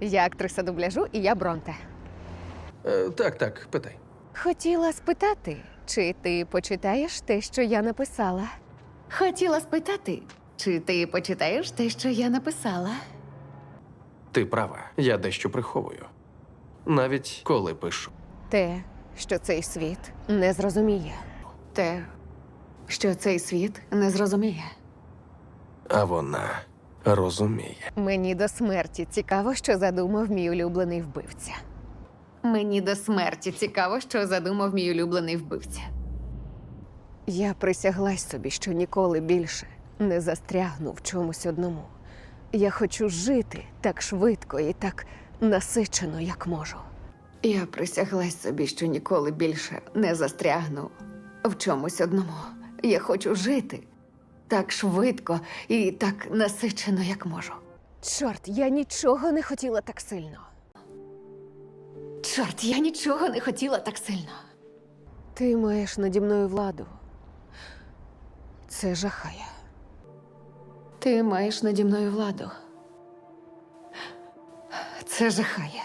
Я актриса дубляжу і я Бронте. Е, так, так, питай. Хотіла спитати, чи ти почитаєш те, що я написала? Хотіла спитати, чи ти почитаєш те, що я написала? Ти права, я дещо приховую. Навіть коли пишу. Те, що цей світ не зрозуміє. Те, що цей світ не зрозуміє. А вона розуміє. Мені до смерті цікаво, що задумав мій улюблений вбивця. Мені до смерті цікаво, що задумав мій улюблений вбивця. Я присяглась собі, що ніколи більше не застрягну в чомусь одному. Я хочу жити так швидко і так насичено, як можу. Я присяглась собі, що ніколи більше не застрягну в чомусь одному. Я хочу жити так швидко і так насичено, як можу. Чорт, я нічого не хотіла так сильно. Чорт, я нічого не хотіла так сильно. Ти маєш наді мною владу. Це жахає. Ти маєш наді мною владу. Це жахає.